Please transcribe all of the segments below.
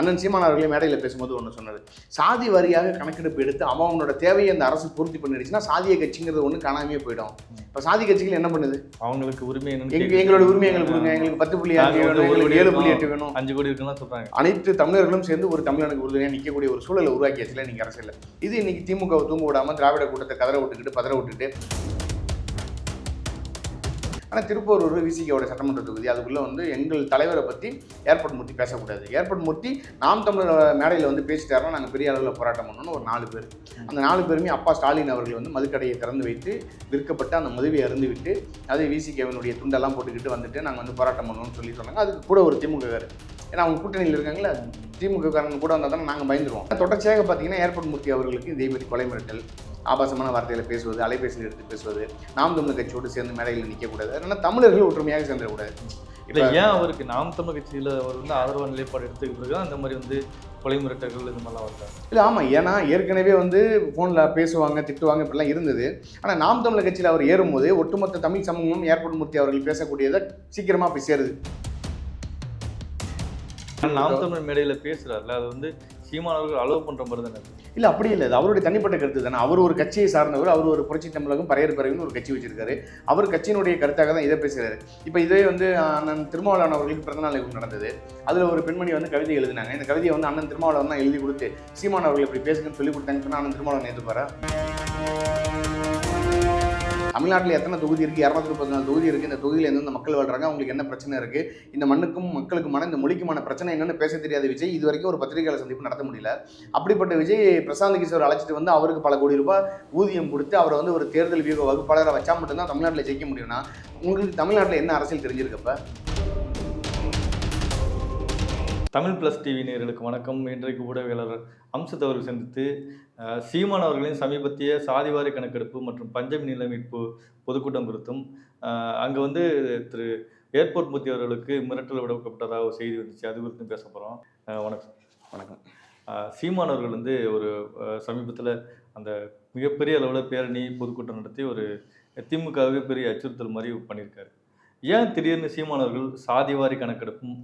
அண்ணன் சீமான் அவர்களே மேடையில் பேசும்போது ஒன்று சொன்னார். சாதி வாரியாக கணக்கெடுப்பு எடுத்து அவன் அவனோட தேவையை அந்த அரசு பூர்த்தி பண்ணிடுச்சுன்னா சாதிய கட்சிங்கிறது ஒன்று காணாமே போயிடும். இப்போ சாதி கட்சிகள் என்ன பண்ணுது? அவங்களுக்கு உரிமை எங்க. எங்களோட உரிமை எங்களுக்கு கொடுங்க. எங்களுக்கு பத்து புள்ளி ஏழு புள்ளி. எட்டு வேணும். அஞ்சு கோடி இருக்குன்னு சொல்றாங்க அனைத்து தமிழர்களும் சேர்ந்து ஒரு தமிழனுக்கு உறுதுணையாக நிற்கக்கூடிய ஒரு சூழலை உருவாக்கியாச்சுல நீங்கள் அரசியல் இது இன்னைக்கு திமுக தூங்க விடாம திராவிட கூட்டத்தை கதற விட்டுக்கிட்டு பதற விட்டுட்டு ஆனால் திருப்பூர் விசிகோட சட்டமன்ற தொகுதி அதுக்குள்ளே வந்து எங்கள் தலைவரை பற்றி ஏர்போர்ட் மூர்த்தி பேசக்கூடாது. ஏர்போர்ட் மூர்த்தி நாம் தமிழர் மேடையில் வந்து பேசிட்டாருன்னா நாங்கள் பெரிய அளவில் போராட்டம் பண்ணணும்னு ஒரு நாலு பேர். அந்த நாலு பேருமே அப்பா ஸ்டாலின் அவர்கள் வந்து மதுக்கடையை திறந்து வைத்து விற்கப்பட்டு அந்த மதுவை அருந்து விட்டு அதே விசிகேவனுடைய துண்டெல்லாம் போட்டுக்கிட்டு வந்துட்டு நாங்கள் வந்து போராட்டம் பண்ணணும்னு சொல்லி சொன்னாங்க. அதுக்கு கூட ஒரு திமுக ஏன்னா அவங்க கூட்டணியில் இருக்காங்களே திமுக காரங்க கூட வந்தால் தானே நாங்கள் பயந்துருவோம். தொடர்ச்சியாக பார்த்தீங்கன்னா ஏர்போர்ட் மூர்த்தி அவர்களுக்கு இதே மாதிரி கொலை மிரட்டல் ஆபாசமான வார்த்தையில் பேசுவது அலைபேசியில் எடுத்து பேசுவது நாம் தமிழர் கட்சியோடு சேர்ந்து மேடையில் நிற்கக்கூடாது அதனால் தமிழர்கள் ஒற்றுமையாக சேர்ந்துடக்கூடாது. இல்ல ஏன் அவருக்கு நாம் தமிழ் கட்சியில அவர் வந்து ஆதரவான நிலைப்பாடு எடுத்துக்க பிறகு அந்த மாதிரி வந்து கொலை மிரட்டல்கள் இது மாதிரிலாம் வருது இல்லை ஆமாம் ஏன்னா ஏற்கனவே வந்து ஃபோனில் பேசுவாங்க திட்டுவாங்க இப்படிலாம் இருந்தது. ஆனால் நாம் தமிழர் கட்சியில் அவர் ஏறும்போது ஒட்டுமொத்த தமிழ் சமூகம் ஏர்போர்ட் மூர்த்தி அவர்கள் பேசக்கூடியதை சீக்கிரமாக போய் சேருது. நாம் தமிழ் மேடையில பேசுறாருல அது வந்து சீமான் அவர்கள் அலோவ் பண்ணுற மாதிரி தானே இல்லை அப்படி இல்லை. அது அவருடைய தனிப்பட்ட கருத்து தானே. அவர் ஒரு கட்சியை சார்ந்தவர் அவர் ஒரு புரட்சி தமிழகம் பரையர் பறவைன்னு ஒரு கட்சி வச்சிருக்காரு. அவர் கட்சியினுடைய கருத்தாக தான் இதை பேசுகிறாரு இப்போ இதே வந்து அண்ணன் திருமாவளவன் அவர்களுக்கு பிறந்தநாள் நடந்தது. அதில் ஒரு பெண்மணி வந்து கவிதை எழுதினாங்க. இந்த கவிதையை வந்து அண்ணன் திருமாவளவன் தான் எழுதி கொடுத்து சீமான் அவர்கள் இப்படி பேசுங்கன்னு சொல்லி கொடுத்தாங்கன்னு சொன்னால் அண்ணன் திருமாவளவன் எதிர்பாரா தமிழ்நாட்டில் எத்தனை தொகுதி இருக்குது இரநூத்தி முப்பத்தி நாலு தொகுதி இருக்குது இந்த தொகுதியில் எந்தெந்த மக்கள் வாழ்றாங்க? அவங்களுக்கு என்ன பிரச்சனை இருக்குது இந்த மண்ணுக்கும் மக்களுக்குமான இந்த மொழிக்குமான பிரச்சனை என்னன்னு பேச தெரியாத விஜய் இது வரைக்கும் ஒரு பத்திரிகையாளர் சந்திப்பு நடத்த முடியல. அப்படிப்பட்ட விஜய் பிரசாந்த் கிஷோர் அழைச்சிட்டு வந்து அவருக்கு பல கோடி ரூபாய் ஊதியம் கொடுத்து அவரை வந்து ஒரு தேர்தல் வியூக வகுப்பாளராக வச்சா மட்டும்தான் தமிழ்நாட்டில் ஜெயிக்க முடியும்னா உங்களுக்கு தமிழ்நாட்டில் என்ன அரசியல் தெரிஞ்சிருக்கப்போ தமிழ் பிளஸ் டிவி நேயர்களுக்கு வணக்கம். இன்றைக்கு ஊடகவியலாளர் அம்சத் அவர்கள் சந்தித்து சீமான் அவர்களின் சமீபத்திய சாதிவாரி கணக்கெடுப்பு மற்றும் பஞ்சமி நில மீட்பு பொதுக்கூட்டம் குறித்தும் அங்க வந்து திரு. ஏர்போர்ட் மூர்த்தி அவர்களுக்கு மிரட்டல் விடுக்கப்பட்டதாக ஒரு செய்தி வந்துச்சு. அது குறித்தும் பேச போகிறோம் வணக்கம். வணக்கம். சீமான் அவர்கள் வந்து ஒரு சமீபத்தில் அந்த மிகப்பெரிய அளவில் பேரணி பொதுக்கூட்டம் நடத்தி ஒரு திமுகவே பெரிய அச்சுறுத்தல் மாதிரி பண்ணியிருக்காரு. ஏன் திடீர்னு சீமான் அவர்கள் சாதிவாரி கணக்கெடுப்பும்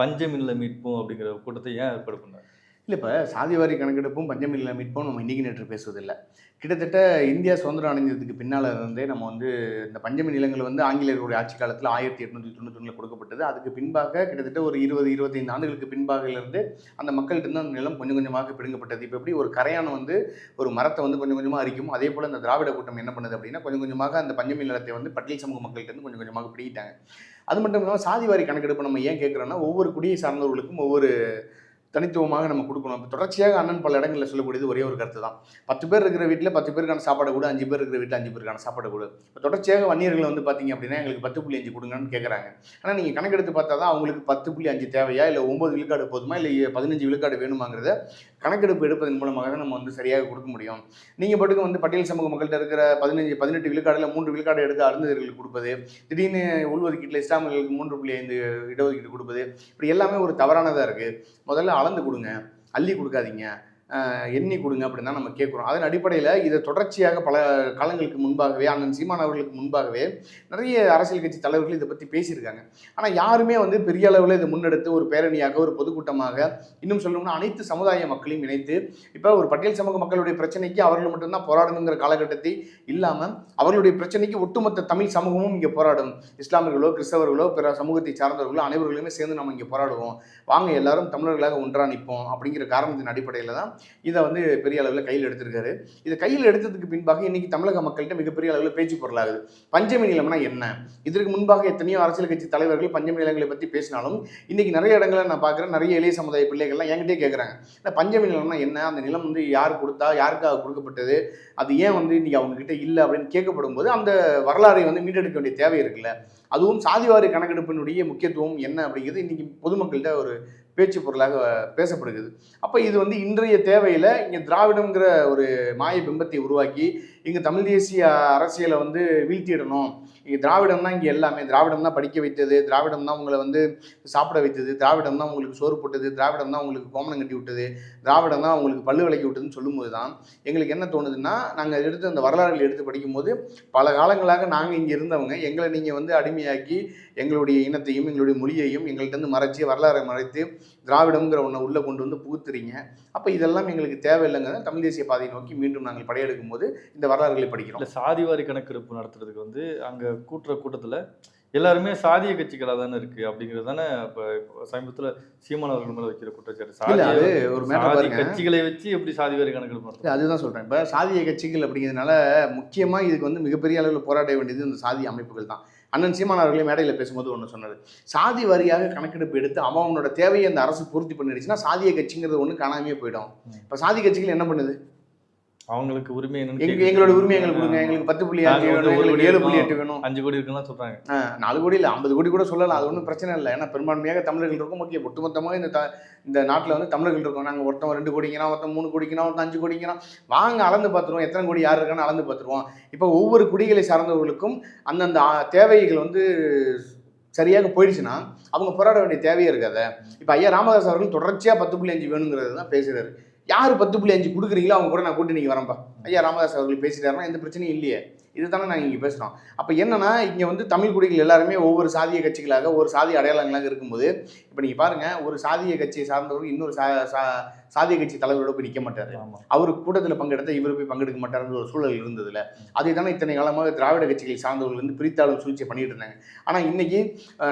பஞ்சமில்ல மீட்போம் அப்படிங்கிற கூட்டத்தை ஏன் ஏற்பாடு பண்ணார்? இல்லை இப்போ சாதிவாரி கணக்கெடுப்பும் பஞ்சமில்ல மீட்பும் நம்ம இன்றைக்கி நேற்று பேசுவதில்லை. கிட்டத்தட்ட இந்தியா சுதந்திரம் அடைஞ்சதுக்கு பின்னால் இருந்தே நம்ம வந்து இந்த பஞ்சமி நிலங்கள் வந்து ஆங்கிலேயர்களுடைய ஆட்சி காலத்தில் ஆயிரத்தி எட்நூற்றி தொண்ணூத்தொன்னில் கொடுக்கப்பட்டது. அதுக்கு பின்பாக கிட்டத்தட்ட ஒரு இருபது இருபத்தைந்து ஆண்டுகளுக்கு பின்பாகிலிருந்து அந்த மக்கள்கிட்ட இருந்து அந்த நிலம் கொஞ்சம் கொஞ்சமாக பிடுங்கப்பட்டது. இப்போ எப்படி ஒரு கரையான் வந்து ஒரு மரத்தை வந்து கொஞ்சம் கொஞ்சமாக அரிக்கும் அதே போல் இந்த திராவிட கூட்டம் என்ன பண்ணுது அப்படின்னா கொஞ்சம் கொஞ்சமாக அந்த பஞ்சமி நிலத்தை வந்து பட்டியல் சமூக மக்கள்கிட்ட இருந்து கொஞ்சம் கொஞ்சமாக பிடிக்கிட்டாங்க. அது மட்டும் இல்லாமல் சாதிவாரி கணக்கெடுப்பு நம்ம ஏன் கேட்குறோன்னா ஒவ்வொரு குடியை சார்ந்தவர்களுக்கும் ஒவ்வொரு தனித்துவமாக நம்ம கொடுக்கணும். இப்போ தொடர்ச்சியாக அண்ணன் பல இடங்களில் சொல்லக்கூடியது ஒரே ஒரு கருத்து தான். பத்து பேர் இருக்கிற வீட்டில் பத்து பேருக்கான சாப்பாடு கூட அஞ்சு பேர் இருக்கிற வீட்டில் அஞ்சு பேருக்கான சாப்பாடு கூட. இப்போ தொடர்ச்சியாக வன்னியர்கள் வந்து பார்த்தீங்க அப்படின்னா எங்களுக்கு பத்து புள்ளி அஞ்சு கொடுங்கன்னு கேட்குறாங்க ஆனால் நீங்கள் கணக்கெடுத்து பார்த்தா தான் அவங்களுக்கு பத்து புள்ளி அஞ்சு தேவையா? இல்லை ஒம்பது விழுக்காடு போதுமா? இல்லை பதினஞ்சு விழுக்காடு வேணுமாங்கிறத கணக்கெடுப்பு எடுப்பதன் மூலமாக தான் நம்ம வந்து சரியாக கொடுக்க முடியும். நீங்கள் பாட்டுக்கு வந்து பட்டியல் சமூக மக்கள்கிட்ட இருக்கிற பதினஞ்சு பதினெட்டு விழுக்காடில் மூன்று விழுக்காடு எடுத்து அருந்ததர்களுக்கு கொடுப்பது திடீர்னு உள்ஒதுக்கீட்டில் இஸ்லாமியர்களுக்கு மூன்று புள்ளி ஐந்து இடஒதுக்கீடு கொடுப்பது இப்படி எல்லாமே ஒரு தவறானதாக இருக்குது முதல்ல அளந்து கொடுங்க அள்ளி கொடுக்காதீங்க. எண்ணி கொடுங்க அப்படின்னு தான் நம்ம கேட்குறோம். அதன் அடிப்படையில் இதை தொடர்ச்சியாக பல காலங்களுக்கு முன்பாகவே அண்ணன் சீமான் அவர்களுக்கு முன்பாகவே நிறைய அரசியல் கட்சி தலைவர்கள் இதை பற்றி பேசியிருக்காங்க. ஆனால் யாருமே வந்து பெரிய அளவில் இதை முன்னெடுத்து ஒரு பேரணியாக ஒரு பொதுக்கூட்டமாக இன்னும் சொல்லணும்னா அனைத்து சமுதாய மக்களையும் இணைத்து இப்போ ஒரு பட்டியல் சமூக மக்களுடைய பிரச்சனைக்கு அவர்கள் மட்டும்தான் போராடணுங்கிற காலகட்டத்தை இல்லாமல் அவர்களுடைய பிரச்சனைக்கு ஒட்டுமொத்த தமிழ் சமூகமும் இங்கே போராடும். இஸ்லாமியர்களோ கிறிஸ்தவர்களோ பிற சமூகத்தை சார்ந்தவர்களோ அனைவர்களுமே சேர்ந்து நம்ம இங்கே போராடுவோம். வாங்க எல்லாரும் தமிழர்களாக ஒன்றா நிற்போம் அப்படிங்கிற காரணத்தின் அடிப்படையில் தான் இதை வந்து பெரிய அளவில் கையில் எடுத்திருக்காரு. இதை கையில் எடுத்ததுக்கு பின்பாக இன்னைக்கு தமிழக மக்கள்கிட்ட மிகப்பெரிய அளவில் பேச்சு பொருளாகுது. பஞ்சமி நிலம்னா என்ன? இதற்கு முன்பாக எத்தனையோ அரசியல் கட்சி தலைவர்கள் பஞ்சமி நிலங்களை பற்றி பேசினாலும் இன்னைக்கு நிறைய இடங்களில் நான் பார்க்குறேன் நிறைய இளைய சமுதாய பிள்ளைகள்லாம் என்கிட்டே கேட்குறாங்க இந்த பஞ்சமி நிலம்னா என்ன? அந்த நிலம் வந்து யார் கொடுத்தா யாருக்காக கொடுக்கப்பட்டது? அது ஏன் வந்து இன்னைக்கு அவங்கக்கிட்ட இல்லை அப்படின்னு கேட்கப்படும் போது அந்த வரலாறை வந்து மீட்டெடுக்க வேண்டிய தேவை இருக்குல்ல. அதுவும் சாதிவாரி கணக்கெடுப்பினுடைய முக்கியத்துவம் என்ன அப்படிங்கிறது இன்னைக்கு பொதுமக்கள்கிட்ட ஒரு பேச்சு பொருளாக பேசப்படுகிறது. அப்போ இது வந்து இன்றைய தேவையில் இங்கே திராவிடங்கிற ஒரு மாய பிம்பத்தை உருவாக்கி இங்கே தமிழ் தேசிய அரசியலை வந்து வீழ்த்திடணும். இங்கே திராவிடம் தான் இங்கே எல்லாமே. திராவிடம் தான் படிக்க வைத்தது. திராவிடம் தான் உங்களை வந்து சாப்பிட வைத்தது. திராவிடம் தான் உங்களுக்கு சோறு போட்டது. திராவிடம் தான் உங்களுக்கு கோமணம் கட்டி விட்டது. திராவிடம் தான் உங்களுக்கு பல்லு விளக்கி விட்டதுன்னு சொல்லும்போது தான் எங்களுக்கு என்ன தோணுதுன்னா நாங்கள் எடுத்து அந்த வரலாறுகள் எடுத்து படிக்கும்போது பல காலங்களாக நாங்கள் இங்கே இருந்தவங்க எங்களை நீங்கள் வந்து அடிமையாக்கி எங்களுடைய இனத்தையும் எங்களுடைய மொழியையும் எங்கள்கிட்ட இருந்து மறைச்சி வரலாறை மறைத்து திராவிடம்ங்கிற ஒன்றை உள்ளே கொண்டு வந்து புகுத்துறீங்க. அப்போ இதெல்லாம் எங்களுக்கு தேவையில்லைங்க தமிழ் தேசிய பாதையை நோக்கி மீண்டும் நாங்கள் படையெடுக்கும் போது இந்த வரலாறுகளை படிக்கிறோம். இல்லை சாதிவாரி கணக்கெடுப்பு நடத்துறதுக்கு வந்து அங்கே கூட்டுற கூட்டத்தில் எல்லாருமே சாதிய கட்சிகளாக தானே இருக்கு அப்படிங்கிறது தானே இப்போ சமீபத்தில் சீமான் அவர்கள் மேலே வைக்கிற குற்றச்சாட்டு. அது ஒரு சாதி கட்சிகளை வச்சு எப்படி சாதிவாரி கணக்கெடுப்பு நடத்துறது? இல்ல, அதுதான் சொல்றேன். இப்போ சாதிய கட்சிகள் அப்படிங்கிறதுனால முக்கியமா இதுக்கு வந்து மிகப்பெரிய அளவில் போராட வேண்டியது இந்த சாதி அமைப்புகள் தான். அண்ணன் சீமான் அவர்களே மேடையில் பேசும்போது ஒன்று சொன்னார். சாதி வாரியாக கணக்கெடுப்பு எடுத்து அவனோட தேவையை அந்த அரசு பூர்த்தி பண்ணிடுச்சுன்னா சாதிய கட்சிங்கிறது ஒன்று காணாமே போயிடும். இப்போ சாதி கட்சிகள் என்ன பண்ணுது? அவங்களுக்கு உரிமை என்னன்னு. எங்களோட உரிமை எங்களுக்கு கொடுங்க. எங்களுக்கு பத்து புள்ளி அஞ்சு வேணும் எங்களுக்கு ஏழு புள்ளி. எட்டு வேணும். அஞ்சு கோடி இருக்குன்னு சொல்றாங்க. நாலு கோடி இல்லை ஐம்பது கோடி கூட சொல்லலாம். அது ஒன்றும் பிரச்சனை இல்லை. ஏன்னா பெரும்பான்மையாக தமிழர்கள் இருக்கும். ஓகே ஒட்டுமொத்தமாக இந்த த இந்த நாட்டில் வந்து தமிழர்கள் இருக்கோம். நாங்கள் ஒருத்தன் ரெண்டு கோடிங்கிறான் ஒருத்தன் மூணு கோடிங்கிறான் ஒருத்தன் அஞ்சு கோடிங்கிறான். வாங்க அளந்து பார்த்துருவோம். எத்தனை கோடி யார் இருக்கான்னு அளந்து பார்த்துருவோம். இப்போ ஒவ்வொரு குடிகளை சார்ந்தவர்களுக்கும் அந்தந்த தேவைகள் வந்து சரியாக போயிடுச்சுன்னா அவங்க போராட வேண்டிய தேவையே இருக்காது. இப்போ ஐயா ராமதாஸ் அவர்கள் தொடர்ச்சியாக பத்து புள்ளி அஞ்சு வேணுங்கிறது தான் பேசுகிறாரு யார் பத்து புள்ளி அஞ்சு கொடுக்குறீங்களோ அவங்க கூட நான் கூட்டி நீங்கள் வரேன்ப்பா ஐயா ராமதாஸ் அவர்கள் பேசிட்டாருன்னா எந்த பிரச்சனையும் இல்லையே. இதுதானே நாங்கள் இங்கே பேசுகிறோம் அப்போ என்னென்னா இங்கே வந்து தமிழ் குடிகள் எல்லாருமே ஒவ்வொரு சாதிய கட்சிகளாக ஒரு சாதி அடையாளங்களாக இருக்கும்போது இப்போ நீங்கள் பாருங்கள் ஒரு சாதிய கட்சியை சார்ந்தவர்கள் இன்னொரு சா சா- சாதிய கட்சி தலைவரோட போய் நிற்க மாட்டார். அவர் கூட்டத்தில் பங்கெடுத்த இவர் போய் பங்கெடுக்க மாட்டாருன்ற ஒரு சூழல் இருந்ததுல. அதை தானே இத்தனை காலமாக திராவிட கட்சிகளை சார்ந்தவர்கள் வந்து பிரித்தாளும் சூழ்ச்சியை பண்ணிட்டு இருந்தாங்க. ஆனால் இன்னைக்கு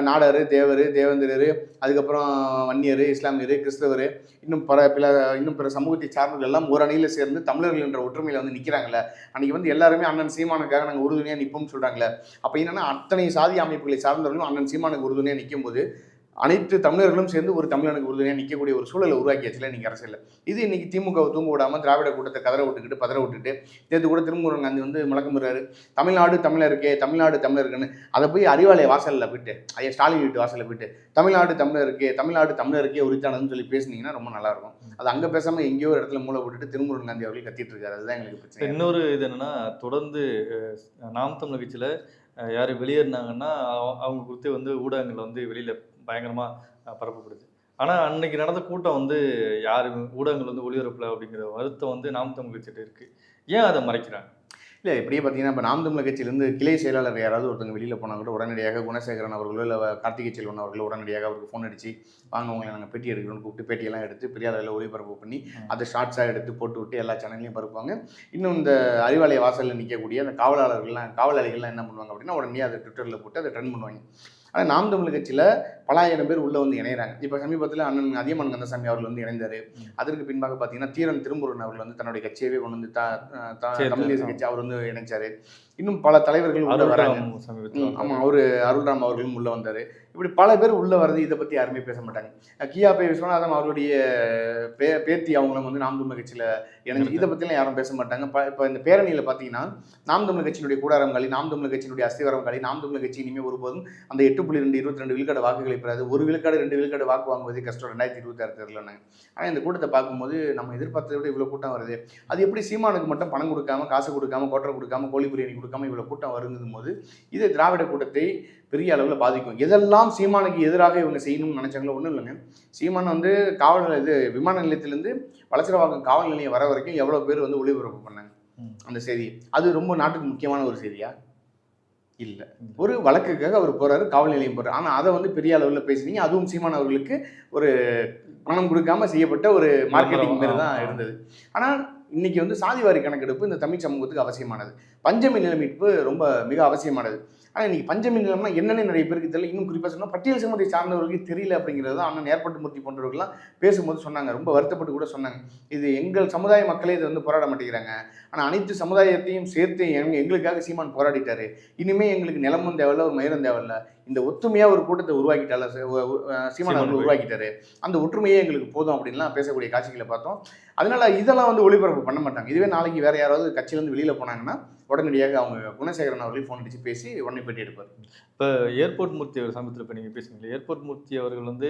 நாடார் தேவர் தேவேந்திரர் அதுக்கப்புறம் வன்னியர் இஸ்லாமியர் கிறிஸ்தவர் இன்னும் பிற பிற இன்னும் பிற சமூகத்தை சார்ந்தவர்கள் எல்லாம் ஒரு அணியில் சேர்ந்து தமிழர்கள் என்ற ஒற்றுமையில் வந்து நிற்கிறாங்கல்ல அன்னைக்கு வந்து எல்லாருமே அண்ணன் சீமானுக்காக நாங்கள் உறுதுணையாக நிற்போம்னு சொல்கிறாங்களே அப்போ என்னன்னா அத்தனை சாதி அமைப்புகளை சார்ந்தவர்களும் அண்ணன் சீமானுக்கு உறுதுணையாக நிற்கும் போது அனைத்து தமிழர்களும் சேர்ந்து ஒரு தமிழனுக்கு உறுதுணையாக நிற்கக்கூடிய ஒரு சூழலை உருவாக்கியாச்சுல நீங்கள் அரசியல் இது இன்னைக்கு திமுகவை தூங்க விடாமல் திராவிட கூட்டத்தை கதற விட்டுக்கிட்டு பதற விட்டுட்டு நேற்று கூட திருமூரன் காந்தி வந்து முழக்கமுறாரு தமிழ்நாடு தமிழருக்கே தமிழ்நாடு தமிழருக்குன்னு அதை போய் அறிவாலய வாசலில் போயிட்டு ஐயா ஸ்டாலின் வீட்டு வாசலில் போயிட்டு தமிழ்நாடு தமிழருக்கே தமிழ்நாடு தமிழருக்கே உரித்தானதுன்னு சொல்லி பேசுனீங்கன்னா ரொம்ப நல்லாயிருக்கும். அது அங்கே பேசாமல் எங்கேயோ ஒரு இடத்துல மூளை போட்டுட்டு திருமுருகன் காந்தி அவர்கள் கத்திட்டு இருக்காரு அதுதான் எங்களுக்கு பிரச்சனை. இன்னொரு இது என்னன்னா தொடர்ந்து நாம் தமிழ் கட்சியில் யார் வெளியேறினாங்கன்னா அவங்க குறித்து வந்து ஊடகங்கள் வந்து வெளியில் பயங்கரமாக பரப்பப்படுது. ஆனால் அன்னைக்கு நடந்த கூட்டம் வந்து யாரு ஊடகங்கள் வந்து ஒளிபரப்பல அப்படிங்கிற வருத்தம் வந்து நாம் தமிழ் கட்சிகிட்ட இருக்கு. ஏன் அதை மறைக்கிறாங்க? இல்லை இப்படியே பார்த்தீங்கன்னா இப்போ நாம் தமிழர் கட்சியிலேருந்து கிளை செயலாளர் யாராவது ஒருத்தங்க வெளியில் போனால் கூட உடனடியாக குணசேகரன் அவர்களோ இல்லை கார்த்திகை செல்வன் அவர்களோ உடனடியாக அவருக்கு ஃபோன் அடிச்சு வாங்க உங்களை நாங்கள் பேட்டி எடுக்கணும்னு கூப்பிட்டு பேட்டியெல்லாம் எடுத்து பெரிய அளவில் ஒளிபரப்பு பண்ணி. அதை ஷார்ட்ஸாக எடுத்து போட்டு விட்டு எல்லா சேனல்லையும் பரப்புவாங்க. இன்னும் இந்த அறிவாலய வாசலில் நிற்கக்கூடிய அந்த காவலாளர்கள்லாம் காவலாளிகள்லாம் என்ன பண்ணுவாங்க அப்படின்னா உடனே அதை ட்விட்டரில் போட்டு அதை ட்ரெண்ட் பண்ணுவாங்க. ஆனால் நாம் தமிழ் கட்சியில் பலாயிரம் பேர் உள்ளே வந்து இணைகிறாங்க இப்போ சமீபத்தில் அண்ணன் அதியமான் கந்தசாமி அவர்கள் வந்து இணைந்தார். அதற்கு பின்பாக பார்த்தீங்கன்னா தீரன் திருமுருகன் அவர்கள் வந்து தன்னுடைய கட்சியவே கொண்டு வந்து தமிழ் தேசிய. கட்சி அவர் வந்து இணைச்சாரு. இன்னும் பல தலைவர்கள் உள்ள வராங்க. அருள்ராம் சமீபத்தில் ம், ஆமா அவரு அருள்ராம் அவர்களும் உள்ள வந்தாரு. இப்படி பல பேர் உள்ள வர்றது இதை பத்தி யாருமே பேச மாட்டாங்க. கியா பே விஸ்வநாதன் அவருடைய பே பேத்தி அவங்களும் வந்து நாம் தமிழ் கட்சியில இணைஞ்சு இதை பத்திலாம் யாரும் பேச மாட்டாங்க. இப்ப இந்த பேரணியில பாத்தீங்கன்னா நாம் தமிழ் கட்சியினுடைய கூடாரம் காலி நாம் தமிழ் கட்சியினுடைய அஸ்திவாரம் காலி நாம் தமிழ் கட்சி இனிமே ஒருபோதும் அந்த எட்டு புள்ளி ரெண்டு இருபத்தி ரெண்டு விழுக்காடு வாக்குகளை பெறாது ஒரு விழுக்காடு ரெண்டு விழுக்காடு வாக்கு வாங்குவதே கஷ்டம். ரெண்டாயிரத்தி இருபத்தி ஆறு தேர்தல் ஆனா இந்த கூட்டத்தை பார்க்கும்போது நம்ம எதிர்பார்த்ததை விட இவ்வளவு கூட்டம் வருது. அது எப்படி சீமானுக்கு மட்டும் பணம் கொடுக்காம காசு கொடுக்காம கோட்டரை கொடுக்காம கோழி பிரியாணி கொடுக்காம இவ்வளவு கூட்டம் வருங்கும் போது இது திராவிட கூட்டத்தை பெரிய அளவில் பாதிக்கும். எதெல்லாம் சீமானுக்கு எதிராக இவங்க செய்யணும்னு நினைச்சாங்களோ ஒன்றும் இல்லைங்க. சீமான் வந்து காவல் இது விமான நிலையத்திலேருந்து வளசரவாக்கம் காவல் நிலையம் வர வரைக்கும் எவ்வளோ பேர் வந்து ஒளிபரப்பு பண்ணாங்க. அந்த செய்தி அது ரொம்ப நாட்டுக்கு முக்கியமான ஒரு செய்தியா? இல்லை. ஒரு வழக்குக்காக அவர் போறாரு காவல் நிலையம் போறாரு. ஆனால் அதை வந்து பெரிய அளவில் பேசுனீங்க. அதுவும் சீமான் அவர்களுக்கு ஒரு பணம் கொடுக்காம செய்யப்பட்ட ஒரு மார்க்கெட்டிங் பேர் தான். இருந்தது. ஆனால் இன்னைக்கு வந்து சாதிவாரி கணக்கெடுப்பு இந்த தமிழ் சமூகத்துக்கு அவசியமானது. பஞ்சமி நில மீட்பு ரொம்ப மிக அவசியமானது. ஆனால் இன்னைக்கு பஞ்சமி நிலம்னா என்னன்னு நிறைய பேருக்கு தெரியல. இன்னும் குறிப்பாக சொன்னால் பட்டியல் சமூகத்தை சார்ந்தவர்களுக்கு தெரியல அப்படிங்கிறது தான் அண்ணன் ஏற்பட்டு மூர்த்தி போன்றவர்கள்லாம் பேசும்போது சொன்னாங்க. ரொம்ப வருத்தப்பட்டு கூட சொன்னாங்க. இது எங்கள் சமுதாய மக்களே இதை வந்து போராட மாட்டேங்கிறாங்க. ஆனால் அனைத்து சமுதாயத்தையும் சேர்த்து எங்க எங்களுக்காக சீமான் போராடிட்டாரு. இனிமே எங்களுக்கு நிலமும் தேவையில்ல ஒரு மயிரும் தேவையில்ல. இந்த ஒத்துமையா ஒரு கூட்டத்தை உருவாக்கிட்டால சீமான் அவர்கள் உருவாக்கிட்டாரு. அந்த ஒற்றுமையே எங்களுக்கு போதும் அப்படின்லாம் பேசக்கூடிய காட்சிகளை பார்த்தோம். அதனால இதெல்லாம் வந்து ஒளிபரப்பு பண்ண மாட்டாங்க. இதுவே நாளைக்கு வேற யாராவது கட்சியிலேருந்து வெளியில போனாங்கன்னா உடனடியாக அவங்க குணசேகரன் அவர்கள் ஃபோன் அடிச்சு பேசி உடனே பேட்டி எடுப்பார். இப்போ ஏர்போர்ட் மூர்த்தி அவர் சமயத்தில் இப்போ நீங்கள் பேசுனீங்க ஏர்போர்ட் மூர்த்தி அவர்கள் வந்து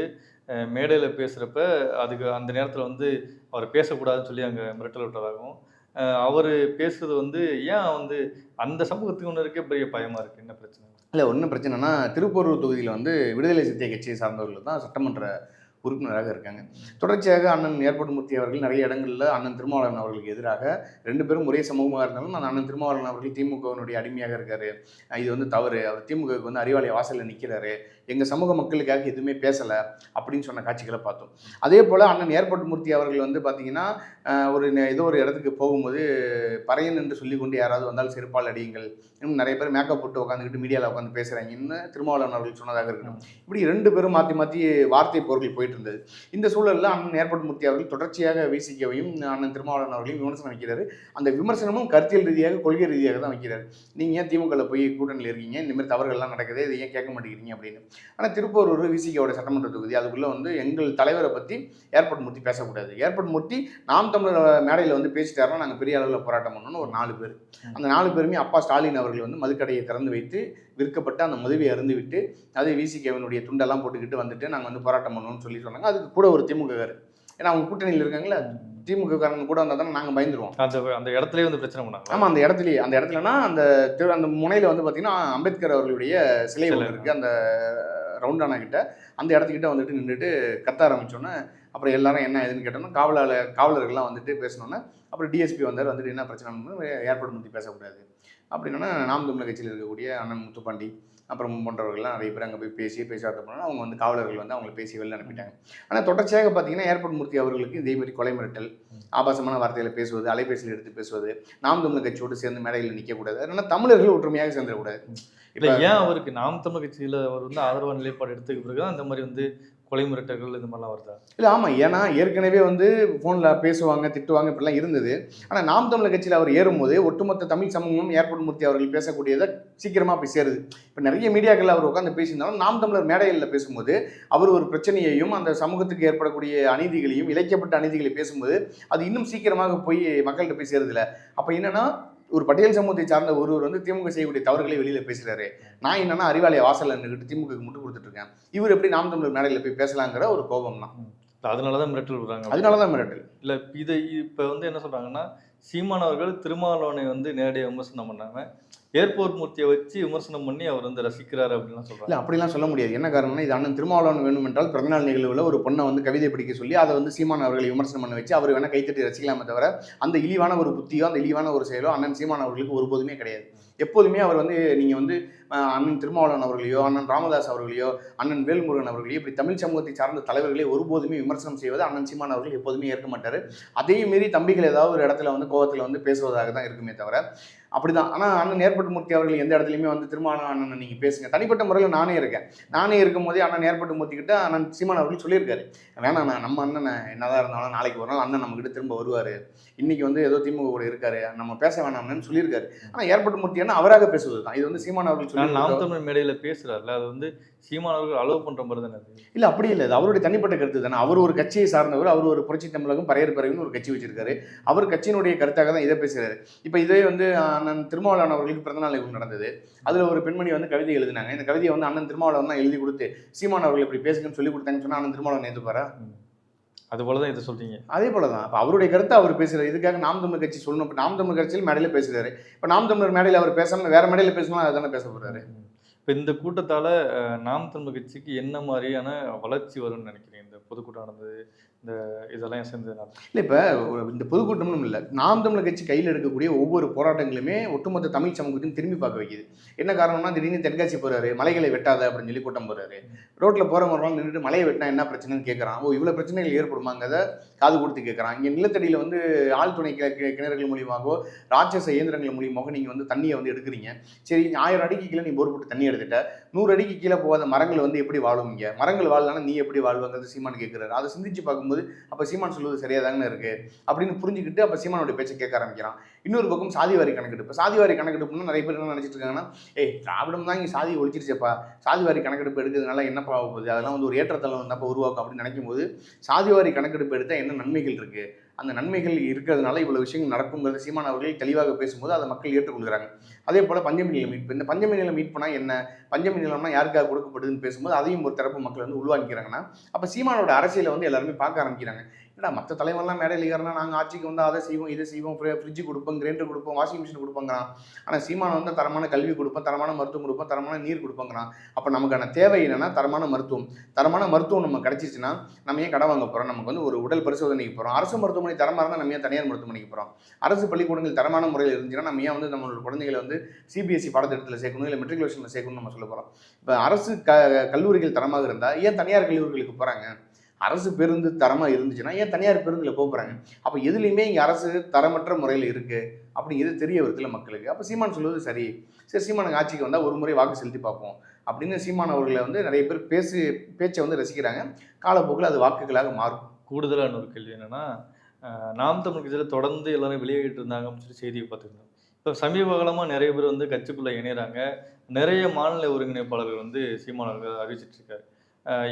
மேடையில் பேசுகிறப்ப அதுக்கு அந்த நேரத்தில் வந்து அவர் பேசக்கூடாதுன்னு சொல்லி அங்கே மிரட்டல் விட்டதாகவும் அவர் பேசுறது வந்து ஏன் வந்து அந்த சமூகத்தினருக்கே பெரிய பயமா இருக்கு? என்ன பிரச்சனை? இல்லை ஒன்றும் பிரச்சனைனா திருப்பூர் தொகுதியில் வந்து விடுதலை சிறுத்தை கட்சியை சார்ந்தவர்கள் தான் சட்டமன்ற உறுப்பினராக இருக்காங்க. தொடர்ச்சியாக அண்ணன் ஏற்படுமூர்த்தி அவர்கள் நிறைய இடங்களில் அண்ணன் திருமாவளவன் அவர்களுக்கு எதிராக ரெண்டு பேரும் ஒரே சமூகமாக இருந்தாலும் அந்த அண்ணன் திருமாவளவன் அவர்கள் திமுகவினுடைய அடிமையாக இருக்காரு. இது வந்து தவறு. அவர் திமுகவுக்கு வந்து அறிவாலய வாசலில் நிற்கிறாரு எங்கள் சமூக மக்களுக்காக எதுவுமே பேசலை அப்படின்னு சொன்ன காட்சிகளை பார்த்தோம். அதே போல் அண்ணன் ஏர்போர்ட் மூர்த்தி அவர்கள் வந்து பார்த்தீங்கன்னா ஒரு ஏதோ ஒரு இடத்துக்கு போகும்போது பறையன் என்று சொல்லி கொண்டு யாராவது வந்தால் செருப்பால் அடியுங்கள். இன்னும் நிறைய பேர் மேக்கப் போட்டு உட்காந்துக்கிட்டு மீடியாவில் உட்காந்து பேசுகிறாங்கன்னு திருமாவளவன் அவர்கள் சொன்னதாக இருக்கணும் இப்படி ரெண்டு பேரும் மாற்றி மாற்றி வார்த்தை போர்கள் போயிட்டு இருந்தது. இந்த சூழலில் அண்ணன் ஏர்போர்ட் மூர்த்தி அவர்கள் தொடர்ச்சியாக வீசிக்கவையும் அண்ணன் திருமாவளவன் அவர்களையும் விமர்சனம் வைக்கிறார். அந்த விமர்சனமும் கருத்தியல் ரீதியாக கொள்கை ரீதியாக தான் வைக்கிறார். நீங்கள் ஏன் திமுகவில் போய் கூட்டணியில் இருக்கீங்க? இந்த மாதிரி தவறுகள்லாம் நடக்குது. இதை ஏன் கேட்க மாட்டேங்கிறீங்க அப்படின்னு. ஆனால் திருப்பூர் விசிகோட சட்டமன்ற தொகுதி. அதுக்குள்ளே வந்து எங்கள் தலைவரை பற்றி ஏற்படுமூர்த்தி பேசக்கூடாது. ஏற்படுமூர்த்தி நாம் தமிழர் மேடையில் வந்து பேசிட்டாருன்னா நாங்கள் பெரிய அளவில் போராட்டம் பண்ணணும்னு ஒரு நாலு பேர். அந்த நாலு பேருமே அப்பா ஸ்டாலின் அவர்கள் வந்து மதுக்கடையை திறந்து வைத்து விற்கப்பட்டு அந்த மதுவை அருந்து விட்டு அதை விசிகேவனுடைய துண்டெல்லாம் போட்டுக்கிட்டு வந்துட்டு நாங்கள் வந்து போராட்டம் பண்ணணும்னு சொல்லி சொன்னாங்க. அதுக்கு கூட ஒரு திமுக ஏன்னா அவங்க கூட்டணியில் இருக்காங்களே திமுக காரங்க கூட வந்தால் தானே நாங்கள் பயந்துருவோம். அந்த அந்த இடத்துலயே வந்து பிரச்சனை பண்ணாங்க. ஆமாம் அந்த இடத்துலயே. அந்த இடத்துலனா அந்த திரு அந்த முனையில் வந்து பார்த்தீங்கன்னா அம்பேத்கர் அவர்களுடைய சிலை ஒன்று. இருக்குது அந்த ரவுண்டானா கிட்ட. அந்த இடத்துக்கிட்ட வந்துட்டு நின்றுட்டு கத்த ஆரம்பிச்சோன்னே அப்புறம் எல்லாரும் என்ன ஏதுன்னு கேட்டோம்னா காவலாளர் காவலர்கள்லாம் வந்துட்டு பேசினோன்னே அப்புறம் டிஎஸ்பி வந்தார். வந்துட்டு என்ன பிரச்சனை ஏற்படுத்தி பேசக்கூடாது. அப்படின்னா நாம் தமிழர் கட்சியில் இருக்கக்கூடிய அண்ணன் முத்துப்பாண்டி அப்புறம் போன்றவர்கள்லாம் நிறைய பேர் அங்கே போய் பேசி பேசாத போனால் அவங்க வந்து காவலர்கள் வந்து அவங்களை பேசி வெளில அனுப்பிட்டாங்க. ஆனால் தொடர்ச்சியாக பார்த்தீங்கன்னா ஏற்படுமூர்த்தி அவர்களுக்கு இதே மாதிரி கொலை மிரட்டல் ஆபாசமான வார்த்தைகளை பேசுவது அலைபேசியில் எடுத்து பேசுவது நாம் தமிழர் கட்சியோடு சேர்ந்து மேடையில் நிற்கக்கூடாது அதனால் தமிழர்கள் ஒற்றுமையாக சேர்ந்துடக்கூடாது. இல்ல ஏன் அவருக்கு நாம் தமிழ் கட்சியில அவர் வந்து ஆதரவான நிலைப்பாடு எடுத்துக்க பிறகு இந்த மாதிரி வந்து கொலை மிரட்டல்கள் இந்த மாதிரிலாம் வருதா? இல்லை ஆமாம் ஏன்னா ஏற்கனவே வந்து ஃபோனில் பேசுவாங்க திட்டுவாங்க இப்படிலாம் இருந்தது. ஆனால் நாம் தமிழர் கட்சியில் அவர் ஏறும்போது ஒட்டுமொத்த தமிழ் சமூகமும் ஏற்படுமூர்த்தி அவர்கள் பேசக்கூடியதை சீக்கிரமாக போய் சேருது. இப்போ நிறைய மீடியாக்கள் அவர் உட்காந்து பேசியிருந்தாலும் நாம் தமிழர் மேடைகளில் பேசும்போது அவர் ஒரு பிரச்சனையையும் அந்த சமூகத்துக்கு ஏற்படக்கூடிய அநீதிகளையும் இழைக்கப்பட்ட அநீதிகளை பேசும்போது அது இன்னும் சீக்கிரமாக போய் மக்கள்கிட்ட போய் சேருதில்ல அப்போ என்னன்னா ஒரு பட்டியல் சமூகத்தை சார்ந்த ஒருவர் வந்து திமுக செய்யக்கூடிய தவறுகளை வெளியில பேசுறாரு. நான் என்னன்னா அறிவாலய வாசல்ல நின்றுட்டு திமுக முட்டு கொடுத்துட்டு இருக்கேன் இவர் எப்படி நாம் தமிழர் மேடையில் போய் பேசலாங்கிற ஒரு கோபம் தான் அதனாலதான் மிரட்டல் விடுறாங்க. அதனால தான் மிரட்டல். இல்ல இதை இப்ப வந்து என்ன சொல்றாங்கன்னா சீமான் அவர்கள் திருமாவளவனை வந்து நேரடியாக விமர்சனம் பண்ணாங்க ஏர்போர்ட் மூர்த்தியை வச்சு விமர்சனம் பண்ணி அவர் வந்து ரசிக்கிறார் அப்படின்லாம் சொல்றாங்க. இல்லை அப்படிலாம் சொல்ல முடியாது. என்ன காரணம்னா இது அண்ணன் திருமாவளவன் வேணும் என்றால் பிறந்தநாள் நிகழ்வில் ஒரு பொண்ணை வந்து கவிதை படிக்க சொல்லி அதை வந்து சீமான் அவர்களை விமர்சனம் பண்ண வச்சு அவர் வேணா கைத்தட்டி ரசிக்கலாமே தவிர அந்த இழிவான ஒரு புத்தியோ அந்த இழிவான ஒரு செயலோ அண்ணன் சீமான் அவர்களுக்கு ஒருபோதுமே கிடையாது. எப்போதுமே அவர் வந்து நீங்கள் வந்து அண்ணன் திருமாவளவன் அவர்களையோ அண்ணன் ராமதாஸ் அவர்களையோ அண்ணன் வேல்முருகன் அவர்களையோ இப்படி தமிழ் சமூகத்தை சார்ந்த தலைவர்களை ஒருபோதுமே விமர்சனம் செய்வது அண்ணன் சீமான் அவர்கள் எப்போதுமே ஏற்க மாட்டார். அதே மீறி தம்பிகள் ஏதாவது ஒரு இடத்துல வந்து கோவத்தில் வந்து பேசுவதாக தான் இருக்குமே தவிர அப்படிதான். ஆனால் அண்ணன் ஏற்பட்டு மூர்த்தி அவர்கள் எந்த இடத்துலையுமே வந்து திருமாவளவன் அண்ணன் நீங்கள் பேசுங்க. தனிப்பட்ட முறையில் நானே இருக்கேன். நானே இருக்கும்போதே அண்ணன் ஏற்பட்டு மூர்த்திக்கிட்ட அண்ணன் சீமான் அவர்கள் சொல்லியிருக்காரு. வேணாம் நான் நம்ம அண்ணன் என்னதான் இருந்தாலும் நாளைக்கு ஒரு நாள் அண்ணன் நம்மகிட்ட திரும்ப வருவார். இன்னைக்கு வந்து ஏதோ திமுக கூட இருக்காரு. நம்ம பேச வேணாம்னு சொல்லியிருக்காரு. ஆனால் ஏற்பட்டு மூர்த்தி அண்ணன் அவராக பேசுவது தான் இது வந்து சீமான் அவர்கள் ஆனா நாம் சொல்லி தமிழ் மேடையில பேசுறாருல அது வந்து சீமான் அவர்கள் அலோவ் பண்ற மாதிரி தானே இல்லை அப்படி இல்லை. அது அவருடைய தனிப்பட்ட கருத்து தானே. அவர் ஒரு கட்சியை சார்ந்தவர் அவர் ஒரு புரட்சி தமிழகம் பரையர் பறவைன்னு ஒரு கட்சி வச்சிருக்காரு. அவர் கட்சியினுடைய கருத்தாக தான் இதை பேசுகிறாரு இப்போ இதே வந்து அண்ணன் திருமாவளவன் அவர்களுக்கு பிறந்தநாள் நிகழ்வு நடந்தது. அதில் ஒரு பெண்மணி வந்து கவிதை எழுதினாங்க. இந்த கவிதையை வந்து அண்ணன் திருமாவளவன் தான் எழுதி கொடுத்து சீமான் அவர்கள் இப்படி பேசுங்கன்னு சொல்லி கொடுத்தாங்கன்னு சொன்னால் அண்ணன் திருமாவளவன் ஏற்றுப்பாரா அது போலதான் இதை சொல்றீங்க. அதே போல தான் அப்போ அவருடைய கருத்தை அவர் பேசுறாரு. இதுக்காக நாம் தமிழர் கட்சி சொல்லணும். இப்போ நாம் தமிழர் கட்சியில் மேடையில் பேசுறாரு. இப்போ நாம் தமிழர் மேடையில் அவர் பேசாம வேற மேடையில் பேசணும் அதை தானே பேச போறாரு இப்போ இந்த கூட்டத்தால் நாம் தமிழ் கட்சிக்கு என்ன மாதிரியான வளர்ச்சி வரும்னு நினைக்கிறீங்க? இந்த பொதுக்கூட்டம் நடந்தது இந்த இதெல்லாம் சேர்ந்ததுனால இல்லை இப்போ இந்த பொதுக்கூட்டம்னு இல்லை. நாம் தமிழ் கட்சி கையில் எடுக்கக்கூடிய ஒவ்வொரு போராட்டங்களுமே ஒட்டுமொத்த தமிழ் சமூகத்தையும் திரும்பி பார்க்க வைக்குது. என்ன காரணம்னா திடீர்னு தென்காசி போகிறாரு மலைகளை வெட்டாத அப்படின்னு சொல்லி கூட்டம் போகிறாரு ரோட்டில் போகிறவங்க நின்றுட்டு மலையை வெட்டினா என்ன பிரச்சனைன்னு கேட்குறான் ஓ இவ்வளோ பிரச்சனைகள் ஏற்படுமாங்கிறத காது கொடுத்து கேட்குறான் இங்கே நிலத்தடியில் வந்து ஆழ்துணை கி- கிணறுகள் மூலியமாகவோ ராட்சச இயந்திரங்கள் மூலியமாக நீங்கள் வந்து தண்ணியை வந்து எடுக்கிறீங்க. சரி ஆயிரம் அடிக்கு கீழே நீ போர் போட்டு தண்ணி எடுத்துட்ட நூறு அடிக்கு கீழே போகாத மரங்கள் வந்து எப்படி வாழும் இங்கே? மரங்கள் வாழலாம்னா நீ எப்படி வாழ்வாங்கிறது சீமான் கேட்குறாரு. அதை சிந்திச்சு பார்க்கும்போது அப்போ சீமான் சொல்வது சரியாக தானே இருக்கு? அப்படின்னு புரிஞ்சுக்கிட்டு அப்போ சீமானுடைய பேச்சை கேட்க ஆரம்பிக்கிறான். இன்னொரு பக்கம் சாதிவாரி கணக்கெடுப்பு. சாதிவாரி கணக்கெடுப்புன்னு நிறைய பேர் என்ன நினைச்சிட்டு இருக்காங்கன்னா ஏய் திராவிடம் தான் இங்கே சாதி ஒழிச்சிருச்சப்பா. சாதிவாரி கணக்கெடுப்பு எடுக்கிறதுனால என்னப்பா ஆக போகுது? அதெல்லாம் வந்து ஒரு ஏற்றத்தளம் வந்தப்போ உருவாக்கும். அப்படின்னு நினைக்கும் போது சாதிவாரி கணக்கெடுப்பு எடுத்தால் என்ன நன்மைகள் இருக்குது அந்த நன்மைகள் இருக்கிறதுனால இவ்வளவு விஷயங்கள் நடக்குங்கிறது சீமான் அவர்கள் தெளிவாக பேசும்போது அதை மக்கள் ஏற்றுக்கொள்கிறாங்க. அதே போல பஞ்சமி நிலம் மீட்பு. இந்த பஞ்சமி நிலம் மீட் என்ன? பஞ்சமி நிலம்னா யாருக்காக கொடுக்கப்படுதுன்னு பேசும்போது அதையும் ஒரு தரப்பு மக்கள் வந்து உள்வாங்கிக்கிறாங்கன்னா அப்போ சீமானோட அரசியலை வந்து எல்லாருமே பார்க்க ஆரம்பிக்கிறாங்க. ஏன்னா மற்ற தலைவர்லாம் மேடையில் ஏறினா நாங்கள் ஆட்சிக்கு வந்து அதை செய்வோம் இதை செய்வோம் ஃப்ரிட்ஜ் கொடுப்போம் கிரைண்டர் கொடுப்போம் வாஷிங் மிஷின் கொடுப்போங்கிறான். ஆனால் சீமான் வந்து தரமான கல்வி கொடுப்போம் தரமான மருத்துவம் கொடுப்போம் தரமான நீர் கொடுப்போங்கிறான். அப்போ நமக்கான தேவை என்னென்னா தரமான மருத்துவம். தரமான மருத்துவம் நம்ம கிடச்சிச்சின்னா நம்ம ஏன் கடை வாங்க போகிறோம் நமக்கு வந்து ஒரு உடல் பரிசோதனைக்கு போகிறோம் அரசு மருத்துவமனை தரமாக இருந்தால் நம்ம ஏன் தனியார் மருத்துவமனைக்கு போகிறோம் அரசு பள்ளிக்கூடங்கள் தரமான முறையில் இருந்துச்சுன்னா நம்ம ஏன் வந்து நம்மளோட குழந்தைகளை வந்து சிபிஎஸ்சி பாடத்திட்டத்தில் சேர்க்கணும் இல்லை மெட்ரிகுலேஷனில் சேர்க்கணும்னு நம்ம சொல்ல போகிறோம் இப்போ அரசு க கல்லூரிகள் தரமாக இருந்தால் ஏன் தனியார் கல்லூரிகளுக்கு போகிறாங்க அரசு பேருந்து தரமாக இருந்துச்சுன்னா ஏன் தனியார் பேருந்தில் போகிறாங்க அப்போ எதுலேயுமே இங்கே அரசு தரமற்ற முறையில் இருக்குது அப்படிங்கிறது தெரிய வருதுல மக்களுக்கு. அப்போ சீமான் சொல்வது சரி. சரி சீமானுக்கு ஆட்சிக்கு வந்தால் ஒரு முறை வாக்கு செலுத்தி பார்ப்போம் அப்படின்னு சீமான் அவர்களை வந்து நிறைய பேர் பேசி பேச்சை வந்து ரசிக்கிறாங்க. காலப்போக்கில் அது வாக்குகளாக மாறும். கூடுதலான ஒரு கேள்வி என்னென்னா நாம் தமிழ் கட்சியில் தொடர்ந்து எல்லாரும் வெளியேறிட்டு இருந்தாங்க அப்படின்னு சொல்லி செய்தியை பார்த்துருந்தோம். இப்போ சமீப காலமாக நிறைய பேர் வந்து கட்சிக்குள்ளே இணையிறாங்க. நிறைய மாநில ஒருங்கிணைப்பாளர்கள் வந்து சீமானவர்கள் அறிவிச்சிட்ருக்காரு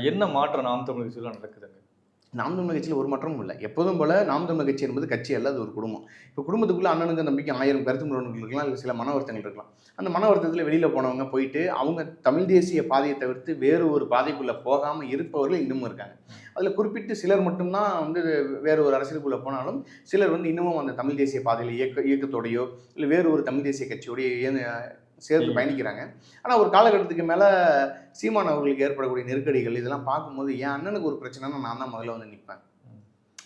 என்ன மாற்றம் நாம் தமிழ் கட்சியில் நடக்குதுங்க? நாம் தமிழ் கட்சியில் ஒரு மாற்றமும் இல்லை. எப்போதும் போல நாம் தமிழ் கட்சி என்பது கட்சி அல்ல அது ஒரு குடும்பம். இப்போ குடும்பத்துக்குள்ள அண்ணனுக்கு நம்பிக்கை ஆயிரம் கருத்து முரண்கள் இருக்கலாம் இல்லை சில மன வருத்தங்கள் இருக்கலாம். அந்த மன வருத்தத்தில் வெளியில் போனவங்க போயிட்டு அவங்க தமிழ் தேசிய பாதையை தவிர்த்து வேறு ஒரு பாதைக்குள்ளே போகாமல் இருப்பவர்கள் இன்னமும் இருக்காங்க. அதில் குறிப்பிட்டு சிலர் மட்டும்தான் வந்து வேறு ஒரு அரசியலுக்குள்ளே போனாலும் சிலர் வந்து இன்னமும் அந்த தமிழ் தேசிய பாதையில் இயக்க இயக்கத்தோடையோ இல்லை வேறு ஒரு தமிழ் தேசிய கட்சியோடைய சேர்ந்து பயணிக்கிறாங்க. ஆனால் ஒரு காலகட்டத்துக்கு மேலே சீமான் அவர்களுக்கு ஏற்படக்கூடிய நெருக்கடிகள் இதெல்லாம் பார்க்கும்போது என் அண்ணனுக்கு ஒரு பிரச்சனைனா நான் தான் முதல்ல வந்து நிற்பேன்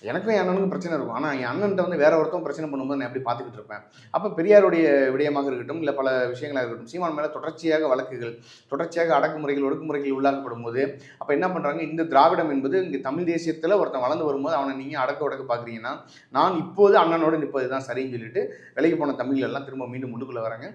எனக்கும் என் அண்ணனுக்கும் பிரச்சனை இருக்கும். ஆனால் என் அண்ணன்ட்ட வந்து வேற ஒருத்தவங்க பிரச்சனை பண்ணும்போது நான் எப்படி பார்த்துக்கிட்டு இருப்பேன்? அப்போ பெரியாருடைய விடயமாக இருக்கட்டும் இல்லை பல விஷயங்களாக இருக்கட்டும் சீமான் மேலே தொடர்ச்சியாக வழக்குகள் தொடர்ச்சியாக அடக்குமுறைகள் ஒடுக்குமுறைகள் உள்ளாக்கப்படும் போது அப்போ என்ன பண்ணுறாங்க இந்த திராவிடம் என்பது இங்கே தமிழ் தேசியத்தில் ஒருத்தன் வளர்ந்து வரும்போது அவனை நீங்கள் அடக்க உடக்க பார்க்குறீங்கன்னா நான் இப்போது அண்ணனோடு நிற்பது தான் சரின்னு சொல்லிட்டு விலைக்கு போன தமிழ்கள் எல்லாம் திரும்ப மீண்டும் முன்னுக்குள்ளே வராங்க.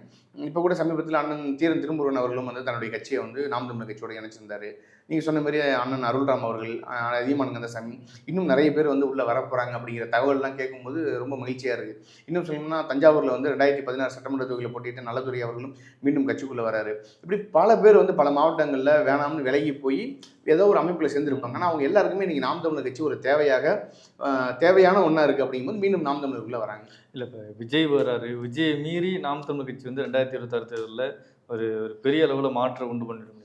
இப்போ கூட சமீபத்தில் அண்ணன் தீரன் திரும்புவன் அவர்களும் வந்து தன்னுடைய கட்சியை வந்து நாம் தமிழ் கட்சியோடு இணைச்சிருந்தார். நீங்கள் சொன்ன மாதிரி அண்ணன் அருள்ராம் அவர்கள் அஹ் அதியமான் கந்தசாமி இன்னும் நிறைய பேர் வந்து உள்ளே வரப்போகிறாங்க அப்படிங்கிற தகவல்லாம் கேட்கும்போது ரொம்ப மகிழ்ச்சியாக இருக்குது இன்னும் சொல்லணும்னா தஞ்சாவூரில் வந்து ரெண்டாயிரத்தி பதினாறு சட்டமன்ற தொகுதியில் போட்டிட்டு நல்லதுறை அவர்களும் மீண்டும் கட்சிக்குள்ளே வராரு. இப்படி பல பேர் வந்து பல மாவட்டங்களில் வேணாம்னு விலகி போய் ஏதோ ஒரு அமைப்பில் சேர்ந்துருப்பாங்க. ஆனால் அவங்க எல்லாருக்குமே இன்றைக்கி நாம் தமிழர் கட்சி ஒரு தேவையாக தேவையான ஒன்றா இருக்குது அப்படிங்கும்போது மீண்டும் நாம் தமிழருக்குள்ளே வராங்க. இல்லை இப்போ விஜய் வராரு. விஜயை மீறி நாம் தமிழர் கட்சி வந்து ரெண்டாயிரத்தி இருபத்தாறு தேர்தலில் ஒரு ஒரு பெரிய அளவில் மாற்றம் உண்டு பண்ணிட்டு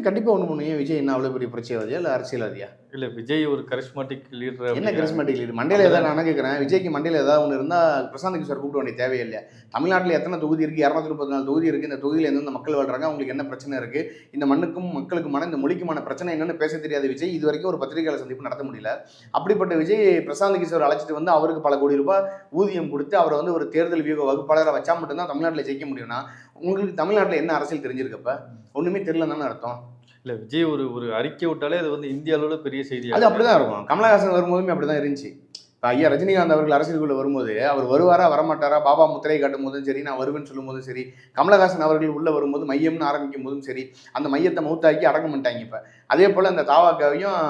கண்டிப்பாக ஒன்று பண்ணுவீங்க. விஜய் என்ன அவ்வளோ பெரிய பிரச்சனைவாதியா இல்லை அரசியல்வாதியா? இல்லை விஜய் ஒரு கரிஸ்மாட்டிக் லீடர் என்ன கரிஸ்மேட்டிக் லீடர் மண்டையில் ஏதாவது நான் கேட்குறேன் விஜய்க்கு மண்டையில் ஏதாவது ஒன்று இருந்தால் பிரசாந்த் கிஷோர் கூப்பிட வேண்டிய தேவையில்லை தமிழ்நாட்டில் எத்தனை தொகுதி இருக்குது இரநூத்தி முப்பத்தி நாலு தொகுதி இருக்குது இந்த தொகுதியில் எந்தெந்த மக்கள் வாழ்றாங்க? அவங்களுக்கு என்ன பிரச்சனை இருக்குது இந்த மண்ணுக்கும் மக்களுக்குமான இந்த மொழிக்குமான பிரச்சனை என்னன்னு பேச தெரியாத விஜய். இது வரைக்கும் ஒரு பத்திரிகையாளர் சந்திப்பு நடத்த முடியல. அப்படிப்பட்ட விஜய் பிரசாந்த் கிஷோர் அழைச்சிட்டு வந்து அவருக்கு பல கோடி ரூபாய் ஊதியம் கொடுத்து அவரை வந்து ஒரு தேர்தல் வியூக வகுப்பாளரை வச்சா மட்டும்தான் தமிழ்நாட்டில் ஜெயிக்க முடியும்னா உங்களுக்கு தமிழ்நாட்டில் என்ன அரசியல் தெரிஞ்சிருக்கப்ப ஒன்றுமே தெரியலன்னு அர்த்தம். இல்லை விஜய் ஒரு ஒரு அறிக்கை விட்டாலே அது வந்து இந்திய அளவில் பெரிய செய்தி அது அப்படிதான் இருக்கும். கமலஹாசன் வரும்போதுமே அப்படிதான் இருந்துச்சு. இப்போ ஐயா ரஜினிகாந்த் அவர்கள் அரசியலுக்குள்ள வரும்போது அவர் வருவாரா வரமாட்டாரா பாபா முத்திரை காட்டும் போதும் சரி நான் வருவேன்னு சொல்லும் போதும் சரி கமலஹாசன் அவர்கள் உள்ள வரும்போது மையம்னு ஆரம்பிக்கும் போதும் சரி அந்த மையத்தை மௌத்தாக்கி அடக்கம் பண்ணிட்டாங்க இப்போ. அதே போல் அந்த தாவாக்காவையும்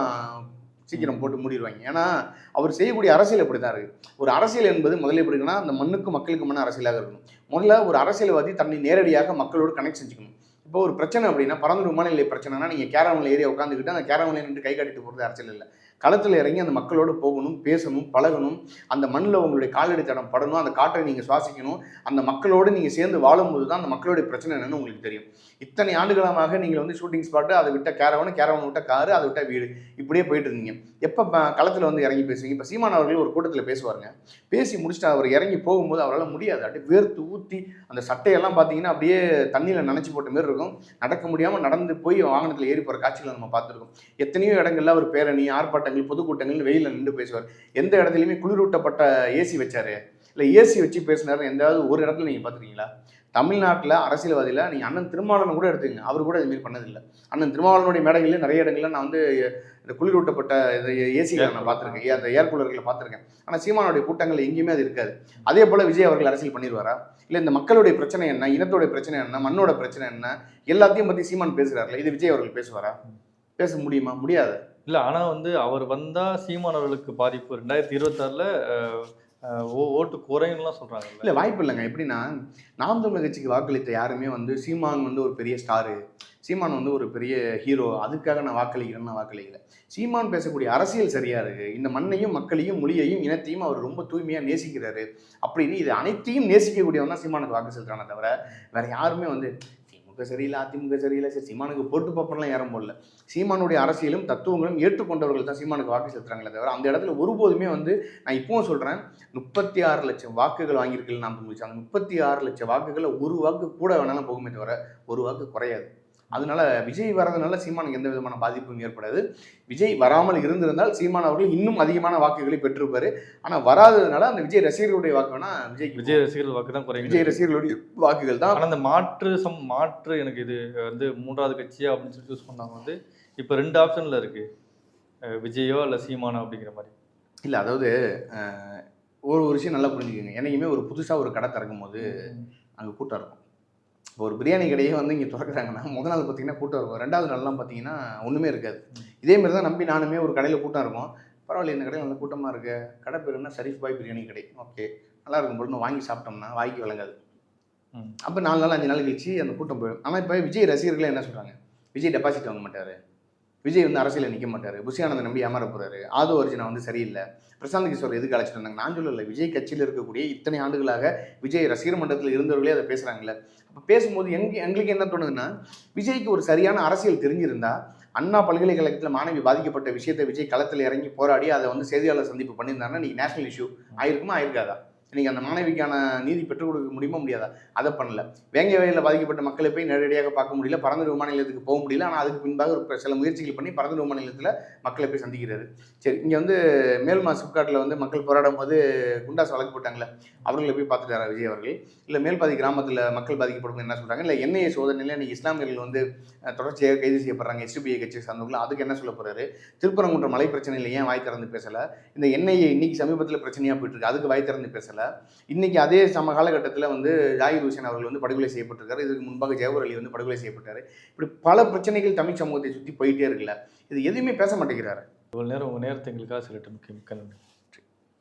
சீக்கிரம் போட்டு மூடிடுவாங்க. ஏன்னா அவர் செய்யக்கூடிய அரசியல் அப்படி தான் இருக்குது ஒரு அரசியல் என்பது முதல்ல எப்படி இருக்குன்னா அந்த மண்ணுக்கு மக்களுக்குமான அரசியலாக இருக்கணும். முதல்ல ஒரு அரசியல்வாதி தன்னை நேரடியாக மக்களோடு கனெக்ட் செஞ்சுக்கணும். இப்போ ஒரு பிரச்சனை அப்படின்னா பறந்து விமான நிலைய பிரச்சனைனா நீங்கள் கேரவனில் ஏரியா உட்காந்துக்கிட்டு அந்த கேரவனில் நின்று கை காட்டிட்டு போகிறது அரசியல் இல்லை. களத்தில் இறங்கி அந்த மக்களோடு போகணும் பேசணும் பழகணும். அந்த மண்ணில் உங்களுடைய காலடி தடம் படணும். அந்த காற்றை நீங்கள் சுவாசிக்கணும். அந்த மக்களோடு நீங்கள் சேர்ந்து வாழும்போது தான் அந்த மக்களுடைய பிரச்சனை என்னன்னு உங்களுக்கு தெரியும். இத்தனை ஆண்டுகளமாக நீங்கள் வந்து ஷூட்டிங் ஸ்பாட்டு அதை விட்ட கேரவன் கேரவன் விட்ட காரு அதை விட்ட வீடு. இப்படியே போயிட்டு இருந்தீங்க. எப்போ களத்தில் வந்து இறங்கி பேசுவீங்க? இப்போ சீமான் அவர்கள் ஒரு கூட்டத்தில் பேசுவாருங்க. பேசி முடிச்சுட்டு அவர் இறங்கி போகும்போது அவரால் முடியாது. அப்படியே வேர்த்து ஊற்றி அந்த சட்டையெல்லாம் பார்த்தீங்கன்னா அப்படியே தண்ணியில் நனைச்சி போட்ட மாதிரி இருக்கும். நடக்க முடியாமல் நடந்து போய் வாகனத்தில் ஏறி போகிற காட்சிகளை நம்ம பார்த்துருக்கோம். எத்தனையோ இடங்கள்ல அவர் பேரணி கூட்டங்கள் பொதுக்கூட்டங்கள் வெயிலில் நின்று பேசுவார். எந்த இடத்துலையுமே குளிரூட்டப்பட்ட ஏசி வச்சாரு. இல்லை ஏசி வச்சு பேசினார் எந்தாவது ஒரு இடத்துல நீங்கள் பார்த்துருக்கீங்களா தமிழ்நாட்டில் அரசியல்வாதியில் நீங்கள் அண்ணன் திருமாவளவன் கூட எடுத்துங்க அவர் கூட இதுமாரி பண்ணதில்லை. அண்ணன் திருமாவளவனுடைய மேடைகளில் நிறைய இடங்களில் நான் வந்து இந்த குளிரூட்டப்பட்ட ஏசிகளை நான் பார்த்துருக்கேன் ஏ- அந்த ஏர் கூலர்களை பார்த்துருக்கேன் ஆனால் சீமானுடைய கூட்டங்கள் எங்கேயுமே அது இருக்காது. அதே போல் விஜய் அவர்கள் அரசியல் பண்ணிடுவாரா? இல்லை இந்த மக்களுடைய பிரச்சனை என்ன? இனத்தோடைய பிரச்சனை என்ன? மண்ணோட பிரச்சனை என்ன? எல்லாத்தையும் பற்றி சீமான் பேசுகிறாருல இது விஜய் அவர்கள் பேசுவாரா? பேச முடியுமா? முடியாது. இல்லை ஆனால் வந்து அவர் வந்தால் சீமானவர்களுக்கு பாதிப்பு. ரெண்டாயிரத்தி இருபத்தாறில் ஓட்டு குறையும்லாம் சொல்கிறாங்க இல்லை வாய்ப்பு இல்லைங்க. எப்படின்னா நாம் தமிழர் கட்சிக்கு வாக்களித்த யாருமே வந்து சீமான் வந்து ஒரு பெரிய ஸ்டாரு சீமான் வந்து ஒரு பெரிய ஹீரோ அதுக்காக நான் வாக்களிக்கிறேன்னு நான் வாக்களிக்கல. சீமான் பேசக்கூடிய அரசியல் சரியா இருக்கு. இந்த மண்ணையும் மக்களையும் மொழியையும் இனத்தையும் அவர் ரொம்ப தூய்மையாக நேசிக்கிறாரு. அப்படின்னு இது அனைத்தையும் நேசிக்கக்கூடியவன் தான் சீமானுக்கு வாக்கு செலுத்துறானே தவிர வேற யாருமே வந்து திமுக சரியில்லை அதிமுக சரியில்லை சரி சீமானுக்கு போட்டு பாப்பரெல்லாம் ஏற முடியல சீமானுடைய அரசியலும் தத்துவங்களும் ஏற்றுக்கொண்டவர்கள் தான் சீமானுக்கு வாக்கு செலுத்துறாங்களே தவிர அந்த இடத்துல ஒருபோதுமே வந்து நான் இப்பவும் சொல்கிறேன் முப்பத்தி ஆறு லட்சம் வாக்குகள் வாங்கியிருக்கல நாம் முடிச்சு அந்த முப்பத்தி ஆறு லட்சம் வாக்குகளை ஒரு வாக்கு கூட வேணாலும் போகுமே தவிர ஒரு வாக்கு குறையாது. அதனால விஜய் வரதுனால சீமானுக்கு எந்த விதமான பாதிப்பும் ஏற்படாது. விஜய் வராமல் இருந்திருந்தால் சீமான் அவர்கள் இன்னும் அதிகமான வாக்குகளை பெற்றிருப்பாரு. ஆனால் வராததுனால அந்த விஜய் ரசிகர்களுடைய வாக்கு வேணா விஜய் விஜய் ரசிகர்கள் வாக்கு தான் குறையும் விஜய் ரசிகர்களுடைய வாக்குகள் தான். ஆனால் அந்த மாற்று சம் மாற்று எனக்கு இது வந்து மூன்றாவது கட்சியா அப்படின்னு சொல்லி சூஸ் பண்ணாங்க வந்து இப்போ ரெண்டு ஆப்ஷனில் இருக்கு. விஜயோ இல்லை சீமானோ அப்படிங்கிற மாதிரி. இல்லை அதாவது ஒரு ஒரு விஷயம் நல்லா புரிஞ்சுக்கோங்க. என்னைக்குமே ஒரு புதுசாக ஒரு கடை திறக்கும் போது அங்கே கூட்டம் இருக்கும். இப்போ ஒரு பிரியாணி கடையே வந்து இங்கே திறக்கிறாங்கன்னா முதல் நாள் பார்த்தீங்கன்னா கூட்டம் இருக்கும். ரெண்டாவது நாள்லாம் பார்த்தீங்கன்னா ஒன்றுமே இருக்காது. இதே மாதிரி தான் நம்பி நானுமே ஒரு கடையில் கூட்டம் இருக்கும். பரவாயில்ல இந்த கடையில் நல்ல கூட்டமாக இருக்கு. கடை பேர் என்ன? ஷரீஃப் பாய் பிரியாணி கடை. ஓகே. நல்லா இருக்கும் பொழுது வாங்கி சாப்பிட்டோம்னா வாய்க்கு விளங்காது. அப்போ நாலு நாள் அஞ்சு நாள் கழிச்சு அந்த கூட்டம் போயிடும். ஆனால் இப்போ விஜய் ரசிகர்களே என்ன சொல்கிறாங்க விஜய் டெபாசிட் வாங்க மாட்டார். விஜய் வந்து அரசியலில் நிற்க மாட்டார். புஷியானந்த நம்பி ஏமாற போறாரு. ஆதோ அர்ஜுனா வந்து சரியில்லை. பிரசாந்த் கிஷோர் எதுக்கு அழைச்சிட்டு வந்தாங்க? நான் சொல்லலை. விஜய் கட்சியில் இருக்கக்கூடிய இத்தனை ஆண்டுகளாக விஜய் ரசிகர் மன்றத்தில் இருந்தவர்களே அதை பேசுகிறாங்களே அப்போ பேசும்போது எங்க எங்களுக்கு என்ன தோணுதுன்னா விஜய்க்கு ஒரு சரியான அரசியல் தெரிஞ்சிருந்தா அண்ணா பல்கலைக்கழகத்தில் மாணவி பாதிக்கப்பட்ட விஷயத்தை விஜய் களத்தில் இறங்கி போராடி அதை வந்து செய்தியாளர் சந்திப்பு பண்ணியிருந்தாங்கன்னா இன்னைக்கு நேஷனல் இஷ்யூ ஆயிருக்குமா? ஆயிருக்காதா? இன்றைக்கி அந்த மாணவிக்கான நீதி பெற்றுக் கொடுக்க முடியுமா முடியாதா? அதை பண்ணல. வேங்கை வயலில் பாதிக்கப்பட்ட மக்களை போய் நேரடியாக பார்க்க முடியல. பரந்த விமான நிலையத்துக்கு போக முடியல. ஆனால் அதுக்கு பின்பாக ஒரு சில முயற்சிகள் பண்ணி பரந்த விமான நிலையத்தில் மக்களை போய் சந்திக்கிறாரு. சரி இங்கே வந்து மேல்மா சிப்காட்டில் வந்து மக்கள் போராடும் போது குண்டாஸ் வழக்கு போட்டாங்களே அவர்களை போய் பார்த்துட்டாரா விஜய் அவர்கள்? இல்லை மேல்பாதி கிராமத்தில் மக்கள் பாதிக்கப்படும் என்ன சொல்கிறாங்க இல்லை என்ஐஏ சோதனையில் இன்றைக்கி இஸ்லாமியர்கள் வந்து தொடர்ச்சியாக கைது செய்யப்படுறாங்க. எஸ்டிபிஐ கட்சியை சார்ந்தவங்களும் அதுக்கு என்ன சொல்ல போகிறாரு திருப்பரங்குன்ற மலை பிரச்சனையில் ஏன் வாய் திறந்து பேசலை? இந்த என்ஐஏ இன்னைக்கு சமீபத்தில் பிரச்சனையாக போயிட்டு இருக்கு. அதுக்கு வாய் திறந்து பேசலை. இன்னைக்கு அதே சம காலகட்டத்தில் வந்து ஜாகிர் ஹுசேன் அவர்கள் வந்து படுகொலை செய்யப்பட்டிருக்காரு. இதுக்கு முன்பாக ஜெயவர் அலி வந்து படுகொலை செய்யப்பட்டார். இப்படி பல பிரச்சனைகள் தமிழ் சமூகத்தை சுற்றி போயிட்டே இருக்குல்ல. இது எதுவுமே பேச மாட்டேங்கிறாரு. இவ்வளோ நேரம் உங்கள் நேரத்தை எங்களுக்காக சில முக்கிய மிக்க நன்றி.